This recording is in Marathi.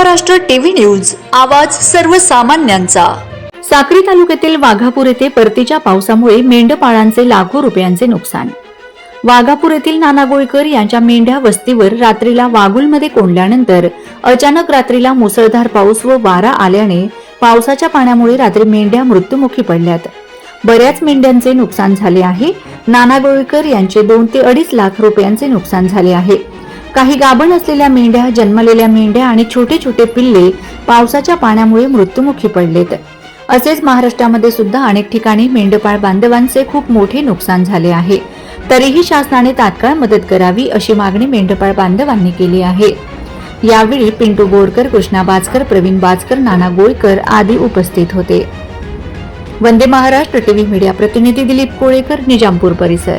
महाराष्ट्र टीव्ही न्यूज आवाज सर्वसामान्यांचा. साक्री तालुक्यातील वाघापूर येथे परतीच्या पावसामुळे मेंढपाळांचे लाखो रुपयांचे नुकसान. वाघापूर येथील नाना गोळकर यांच्या मेंढ्या वस्तीवर रात्रीला वाघुलमध्ये कोंडल्यानंतर अचानक रात्रीला मुसळधार पाऊस व वारा आल्याने पावसाच्या पाण्यामुळे रात्री मेंढ्या मृत्युमुखी पडल्यात. बऱ्याच मेंढ्यांचे नुकसान झाले आहे. नाना गोळकर यांचे दोन ते अडीच लाख रुपयांचे नुकसान झाले आहे. काही गाभण असलेल्या मेंढ्या जन्मलेल्या मेंढ्या आणि छोटे छोटे पिल्ले पावसाच्या पाण्यामुळे मृत्युमुखी पडलेत. असेच महाराष्ट्रामध्ये सुद्धा अनेक ठिकाणी मेंढपाळ बांधवांचे खूप मोठे नुकसान झाले आहे. तरीही शासनाने तात्काळ मदत करावी अशी मागणी मेंढपाळ बांधवांनी केली आहे. यावेळी पिंटू बोरकर कृष्णा बाजकर प्रवीण बाजकर नाना गोळकर आदी उपस्थित होते. वंदे महाराष्ट्र टीव्ही मीडिया प्रतिनिधी दिलीप कोळेकर निजामपूर परिसर.